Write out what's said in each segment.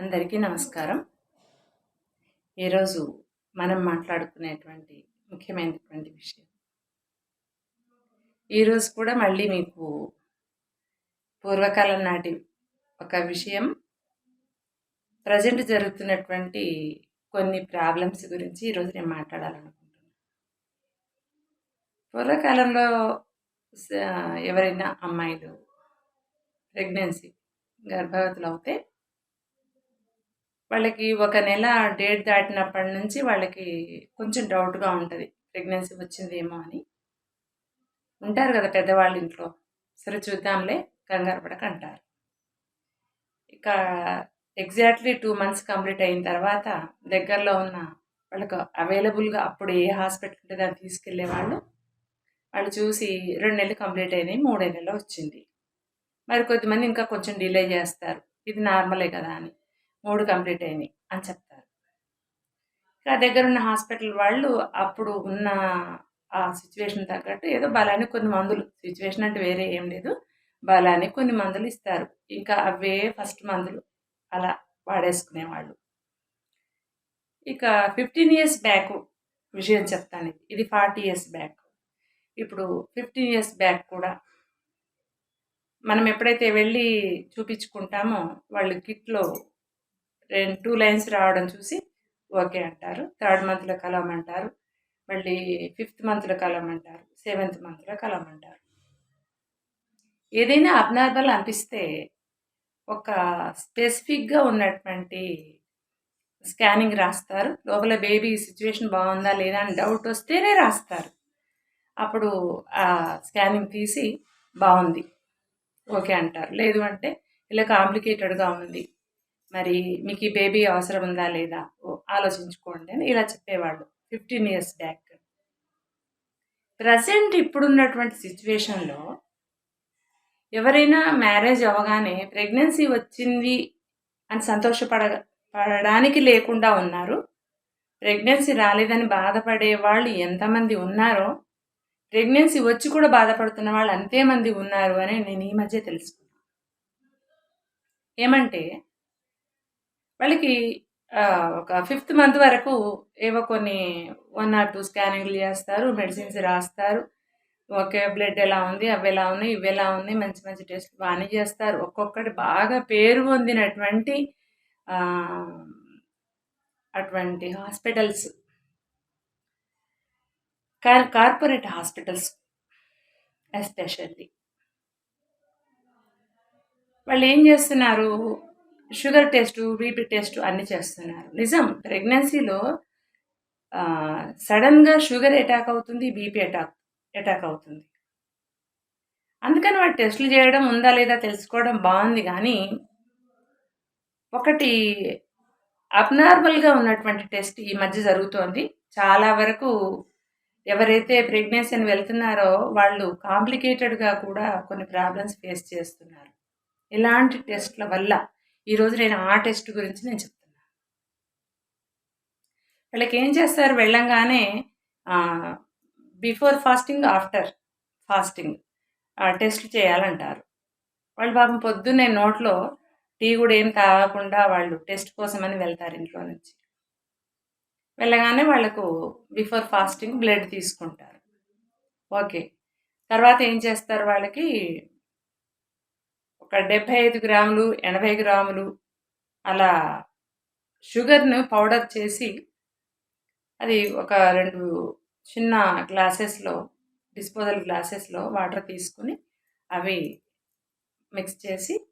అందరికీ నమస్కారం. ఈరోజు మనం మాట్లాడుకునేటువంటి ముఖ్యమైనటువంటి విషయం. ఈరోజు కూడా మళ్ళీ మీకు పూర్వకాలం నాటి ఒక విషయం. ప్రజెంట్ జరుగుతున్నటువంటి కొన్ని ప్రాబ్లమ్స్ గురించి ఈరోజు నేను మాట్లాడాలనుకుంటున్నాను పూర్వకాలంలో ఎవరైనా అమ్మాయిలు ప్రెగ్నెన్సీ గర్భవతులు అవుతే వాళ్ళకి ఒక నెల డేట్ దాటినప్పటి నుంచి వాళ్ళకి కొంచెం డౌట్గా ఉంటుంది. ప్రెగ్నెన్సీ వచ్చిందేమో అని. ఉంటారు కదా పెద్దవాళ్ళ ఇంట్లో. సరే చూద్దాంలే కంగారు పడక అంటారు. ఇక ఎగ్జాక్ట్లీ టూ మంత్స్ కంప్లీట్ అయిన తర్వాత దగ్గరలో ఉన్న వాళ్ళకు అవైలబుల్గా అప్పుడు ఏ హాస్పిటల్ ఉంటే దాన్ని తీసుకెళ్ళే వాళ్ళు వాళ్ళు చూసి రెండు నెలలు కంప్లీట్ అయినాయి మూడే నెలలు వచ్చింది. మరి కొద్దిమంది ఇంకా కొంచెం డిలే చేస్తారు. ఇది నార్మలే కదా అని. మూడు కంప్లీట్ అయినాయి అని చెప్తారు. ఇంకా దగ్గర ఉన్న హాస్పిటల్ వాళ్ళు అప్పుడు ఉన్న ఆ సిచ్యువేషన్ తగ్గట్టు ఏదో బలానికి కొన్ని మందులు సిచ్యువేషన్ అంటే వేరే ఏం లేదు బలానికి కొన్ని మందులు ఇస్తారు. ఇంకా అవే ఫస్ట్ మందులు అలా వాడేసుకునేవాళ్ళు. ఇక ఫిఫ్టీన్ ఇయర్స్ బ్యాక్ విషయం చెప్తాను. ఇది. ఇది ఫార్టీ ఇయర్స్ బ్యాక్. ఇప్పుడు ఫిఫ్టీన్ ఇయర్స్ బ్యాక్ కూడా మనం ఎప్పుడైతే వెళ్ళి చూపించుకుంటామో వాళ్ళు కిట్లో టూ లైన్స్ రావడం చూసి ఓకే అంటారు. థర్డ్ మంత్లో కలవమంటారు మళ్ళీ ఫిఫ్త్ మంత్లో కలవమంటారు సెవెంత్ మంత్లో కలవమంటారు ఏదైనా అబ్నార్మల్ అనిపిస్తే ఒక స్పెసిఫిక్గా ఉన్నటువంటి స్కానింగ్ రాస్తారు. లోపల బేబీ సిచ్యువేషన్ బాగుందా లేదా అని డౌట్ వస్తేనే రాస్తారు. అప్పుడు ఆ స్కానింగ్ తీసి బాగుంది. ఓకే అంటారు. లేదు అంటే ఇలా కాంప్లికేటెడ్గా ఉంది. మరి మీకు ఈ బేబీ అవసరం ఉందా లేదా? ఓ ఆలోచించుకోండి అని ఇలా చెప్పేవాళ్ళు. ఫిఫ్టీన్ ఇయర్స్ బ్యాక్ ప్రజెంట్ ఇప్పుడున్నటువంటి సిచ్యువేషన్లో ఎవరైనా మ్యారేజ్ అవ్వగానే ప్రెగ్నెన్సీ వచ్చింది అని సంతోషపడ పడడానికి లేకుండా ఉన్నారు. ప్రెగ్నెన్సీ రాలేదని బాధపడే వాళ్ళు ఎంతమంది ఉన్నారో ప్రెగ్నెన్సీ వచ్చి కూడా బాధపడుతున్న వాళ్ళు అంతేమంది ఉన్నారు అని నేను ఈ మధ్య తెలుసుకున్నాను. ఏమంటే వాళ్ళకి ఒక ఫిఫ్త్ మంత్ వరకు ఏవో కొన్ని వన్ ఆర్ టూ స్కానింగ్లు చేస్తారు మెడిసిన్స్ రాస్తారు. ఓకే బ్లడ్ ఎలా ఉంది అవి ఎలా ఉన్నాయి ఇవి ఎలా ఉన్నాయి మంచి మంచి టెస్ట్ బాగానే చేస్తారు. ఒక్కొక్కటి బాగా పేరు పొందినటువంటి అటువంటి హాస్పిటల్స్. Corporate hospitals especially. వాళ్ళు ఏం చేస్తున్నారు? షుగర్ టెస్ట్ బీపీ టెస్ట్ అన్ని చేస్తున్నారు. నిజం ప్రెగ్నెన్సీలో సడన్గా షుగర్ అటాక్ అవుతుంది బీపీ అటాక్ అటాక్ అవుతుంది. అందుకని వాడు టెస్టులు చేయడం ఉందా లేదా తెలుసుకోవడం బాగుంది కానీ ఒకటి అబ్నార్మల్గా ఉన్నటువంటి టెస్ట్ ఈ మధ్య జరుగుతోంది. చాలా వరకు ఎవరైతే ప్రెగ్నెన్సీని వెళ్తున్నారో వాళ్ళు కాంప్లికేటెడ్గా కూడా కొన్ని ప్రాబ్లమ్స్ ఫేస్ చేస్తున్నారు. ఇలాంటి టెస్ట్ల వల్ల ఈరోజు నేను ఆ టెస్ట్ గురించి నేను చెప్తున్నాను వాళ్ళకి ఏం చేస్తారు వెళ్ళంగానే before fasting after fasting test చేయాలంటారు. వాళ్ళు పాపం పొద్దున్నే నోట్లో టీ కూడా ఏం తాగకుండా వాళ్ళు టెస్ట్ కోసమని వెళ్తారు ఇంట్లో నుంచి. వెళ్ళగానే వాళ్ళకు బిఫోర్ ఫాస్టింగ్ బ్లడ్ తీసుకుంటారు. ఓకే. తర్వాత ఏం చేస్తారు వాళ్ళకి ఒక డెబ్భై ఐదు గ్రాములు ఎనభై గ్రాములు అలా షుగర్ను పౌడర్ చేసి అది ఒక రెండు చిన్న గ్లాసెస్లో డిస్పోజల్ గ్లాసెస్లో వాటర్ తీసుకుని అవి మిక్స్ చేసి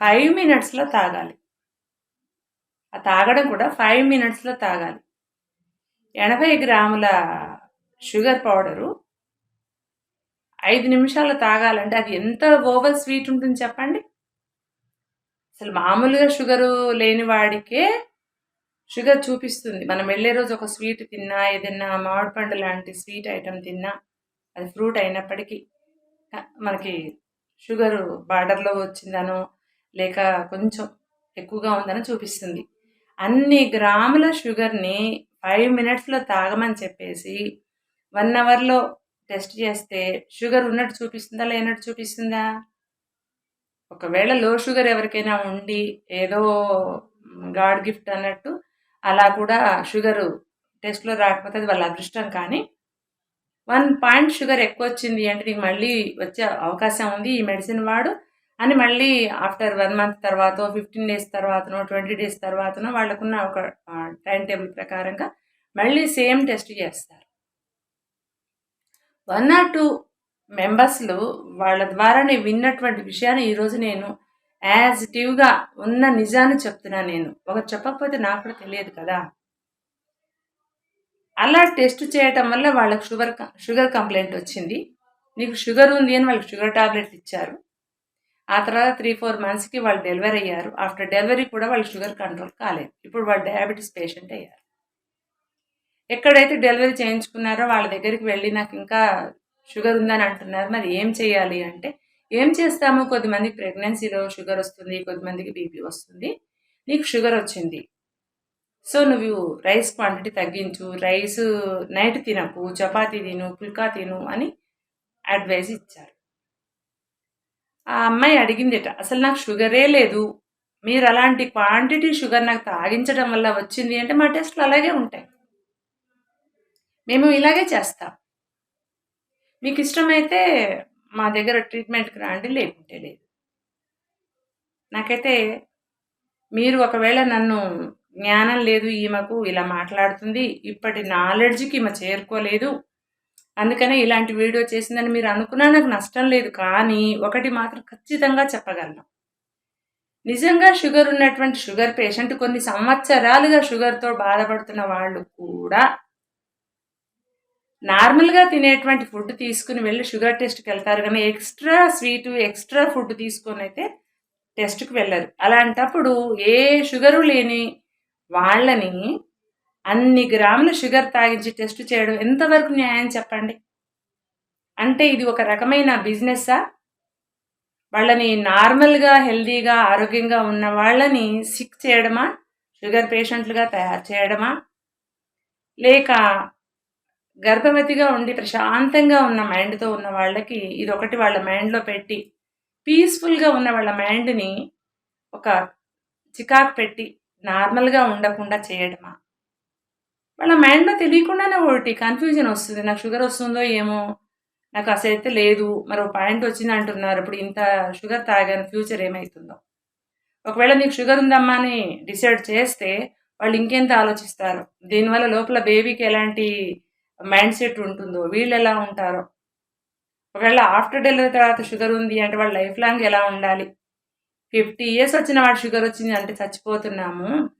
ఫైవ్ మినిట్స్లో తాగాలి. ఆ తాగడం కూడా ఫైవ్ మినిట్స్లో తాగాలి. ఎనభై గ్రాముల షుగర్ పౌడరు ఐదు నిమిషాలు తాగాలంటే అది ఎంత ఓవర్ స్వీట్ ఉంటుంది చెప్పండి? అసలు మామూలుగా షుగరు లేని వాడికే షుగర్ చూపిస్తుంది. మనం వెళ్ళే రోజు ఒక స్వీట్ తిన్నా ఏదైనా మామిడి పండు లాంటి స్వీట్ ఐటెం తిన్నా అది ఫ్రూట్ అయినప్పటికీ మనకి షుగర్ బార్డర్లో వచ్చిందనో లేక కొంచెం ఎక్కువగా ఉందనో చూపిస్తుంది. అన్ని గ్రాముల షుగర్ని ఫైవ్ మినిట్స్లో తాగమని చెప్పేసి వన్ అవర్లో టెస్ట్ చేస్తే షుగర్ ఉన్నట్టు చూపిస్తుందా లేనట్టు చూపిస్తుందా? ఒకవేళ లో షుగర్ ఎవరికైనా ఉండి ఏదో గాడ్ గిఫ్ట్ అన్నట్టు అలా కూడా షుగరు టెస్ట్లో రాకపోతే అది వాళ్ళ అదృష్టం. కానీ వన్ పాయింట్ షుగర్ ఎక్కువ వచ్చింది అంటే నీకు మళ్ళీ వచ్చే అవకాశం ఉంది ఈ మెడిసిన్ వాడు అని మళ్ళీ ఆఫ్టర్ వన్ మంత్ తర్వాత ఫిఫ్టీన్ డేస్ తర్వాతనో ట్వంటీ డేస్ తర్వాతనో వాళ్ళకున్న ఒక టైం టేబుల్ ప్రకారంగా మళ్ళీ సేమ్ టెస్ట్ చేస్తారు. వన్ ఆర్ టూ మెంబర్స్లు వాళ్ళ ద్వారా నేను విన్నటువంటి విషయాన్ని ఈరోజు నేను యాజ్ టివ్గా ఉన్న నిజాన్ని చెప్తున్నా నేను. ఒకరు చెప్పకపోతే నాకు కూడా తెలియదు కదా. అలా టెస్ట్ చేయటం వల్ల వాళ్ళకి షుగర్ షుగర్ కంప్లైంట్ వచ్చింది. నీకు షుగర్ ఉంది అని వాళ్ళకి షుగర్ టాబ్లెట్ ఇచ్చారు. ఆ తర్వాత త్రీ ఫోర్ మంత్స్కి వాళ్ళు డెలివరీ అయ్యారు. ఆఫ్టర్ డెలివరీ కూడా వాళ్ళు షుగర్ కంట్రోల్ కాలేదు. ఇప్పుడు వాళ్ళు డయాబెటీస్ పేషెంట్ అయ్యారు. ఎక్కడైతే డెలివరీ చేయించుకున్నారో వాళ్ళ దగ్గరికి వెళ్ళి నాకు ఇంకా షుగర్ ఉందని అంటున్నారు. మరి ఏం చేయాలి అంటే ఏం చేస్తాము? కొద్దిమందికి ప్రెగ్నెన్సీలో షుగర్ వస్తుంది కొద్దిమందికి బీపీ వస్తుంది. నీకు షుగర్ వచ్చింది. సో నువ్వు రైస్ క్వాంటిటీ తగ్గించు రైస్ నైట్ తినకు చపాతి తిను పుల్కా తిను అని అడ్వైజ్ ఇచ్చారు. ఆ అమ్మాయి అడిగిందిట అసలు నాకు షుగరే లేదు. మీరు అలాంటి క్వాంటిటీ షుగర్ నాకు తాగించడం వల్ల వచ్చింది అంటే మా టెస్ట్లు అలాగే ఉంటాయి. మేము ఇలాగే చేస్తాం. మీకు ఇష్టమైతే మా దగ్గర ట్రీట్మెంట్కి రాండి లేకుంటే లేదు. నాకైతే మీరు ఒకవేళ నన్ను జ్ఞానం లేదు ఈమెకు ఇలా మాట్లాడుతుంది ఇప్పటి నాలెడ్జ్కి ఈమె చేరుకోలేదు అందుకనే ఇలాంటి వీడియో చేసిందని మీరు అనుకున్నా నాకు నష్టం లేదు కానీ ఒకటి మాత్రం ఖచ్చితంగా చెప్పగలను. నిజంగా షుగర్ ఉన్నటువంటి షుగర్ పేషెంట్ కొన్ని సంవత్సరాలుగా షుగర్తో బాధపడుతున్న వాళ్ళు కూడా నార్మల్గా తినేటువంటి ఫుడ్ తీసుకుని వెళ్ళి షుగర్ టెస్ట్కి వెళ్తారు కానీ ఎక్స్ట్రా స్వీట్ ఎక్స్ట్రా ఫుడ్ తీసుకొని అయితే టెస్ట్కి వెళ్ళరు. అలాంటప్పుడు ఏ షుగరు లేని వాళ్ళని అన్ని గ్రాముల షుగర్ తాగించి టెస్ట్ చేయడం ఎంతవరకు న్యాయం చెప్పండి? అంటే ఇది ఒక రకమైన బిజినెస్సా? వాళ్ళని నార్మల్గా హెల్దీగా ఆరోగ్యంగా ఉన్న వాళ్ళని సిక్ చేయడమా? షుగర్ పేషెంట్లుగా తయారు చేయడమా? లేక గర్భవతిగా ఉండి ప్రశాంతంగా ఉన్న మైండ్తో ఉన్న వాళ్ళకి ఇది ఒకటి వాళ్ళ మైండ్లో పెట్టి పీస్ఫుల్గా ఉన్న వాళ్ళ మైండ్ని ఒక చికాకు పెట్టి నార్మల్గా ఉండకుండా చేయడమా? వాళ్ళ మైండ్లో తెలియకుండానే ఒకటి కన్ఫ్యూజన్ వస్తుంది. నాకు షుగర్ వస్తుందో ఏమో నాకు అసలు అయితే లేదు మరో పాయింట్ వచ్చింది అంటున్నారు. ఇప్పుడు ఇంత షుగర్ తాగాను ఫ్యూచర్ ఏమవుతుందో ఒకవేళ నీకు షుగర్ ఉందమ్మా అని డిసైడ్ చేస్తే వాళ్ళు ఇంకెంత ఆలోచిస్తారు? దీనివల్ల లోపల బేబీకి ఎలాంటి మైండ్ సెట్ ఉంటుందో వీళ్ళు ఎలా ఉంటారో. ఒకవేళ ఆఫ్టర్ డెలివరీ తర్వాత షుగర్ ఉంది అంటే వాళ్ళు లైఫ్ లాంగ్ ఎలా ఉండాలి? ఫిఫ్టీ ఇయర్స్ వచ్చిన వాడు షుగర్ వచ్చింది అంటే చచ్చిపోతున్నాము.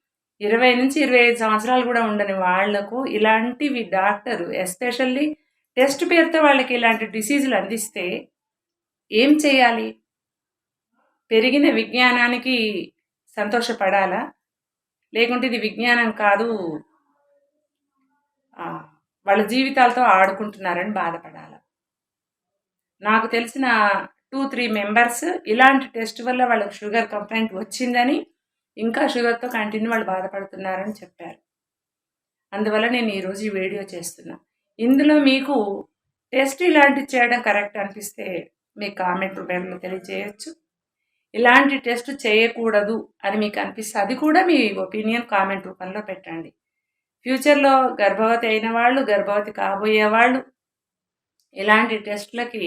ఇరవై నుంచి ఇరవై ఐదు సంవత్సరాలు కూడా ఉండని వాళ్ళకు ఇలాంటివి డాక్టర్ ఎస్పెషల్లీ టెస్ట్ పేరుతో వాళ్ళకి ఇలాంటి డిసీజులు అందిస్తే ఏం చేయాలి? పెరిగిన విజ్ఞానానికి సంతోషపడాలా? లేకుంటే ఇది విజ్ఞానం కాదు. వాళ్ళ జీవితాలతో ఆడుకుంటున్నారని బాధపడాలి. నాకు తెలిసిన టూ త్రీ మెంబర్స్ ఇలాంటి టెస్ట్ వల్ల వాళ్ళకి షుగర్ కంప్లైంట్ వచ్చిందని ఇంకా షుగర్తో కంటిన్యూ వాళ్ళు బాధపడుతున్నారని చెప్పారు. అందువల్ల నేను ఈరోజు ఈ వీడియో చేస్తున్నా. ఇందులో మీకు టెస్ట్ ఇలాంటివి చేయడం కరెక్ట్ అనిపిస్తే మీ కామెంట్ రూపంలో తెలియజేయచ్చు. ఇలాంటి టెస్ట్ చేయకూడదు అని మీకు అనిపిస్తే అది కూడా మీ ఒపీనియన్ కామెంట్ రూపంలో పెట్టండి. ఫ్యూచర్లో గర్భవతి అయిన వాళ్ళు గర్భవతి కాబోయే వాళ్ళు ఇలాంటి టెస్ట్లకి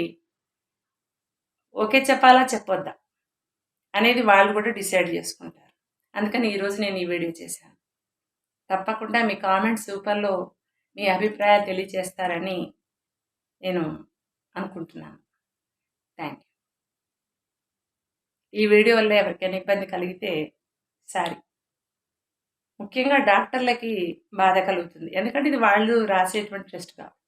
ఓకే చెప్పాలా చెప్పొద్దా అనేది వాళ్ళు కూడా డిసైడ్ చేసుకుంటారు. అందుకని ఈరోజు నేను ఈ వీడియో చేశాను. తప్పకుండా మీ కామెంట్స్ సూపర్లో మీ అభిప్రాయాలు తెలియజేస్తారని నేను అనుకుంటున్నాను. థ్యాంక్ యూ ఈ వీడియో వల్ల ఎవరికైనా ఇబ్బంది కలిగితే సారీ ముఖ్యంగా డాక్టర్లకి బాధ కలుగుతుంది. ఎందుకంటే ఇది వాళ్ళు రాసేటువంటి టెస్ట్ కాబట్టి.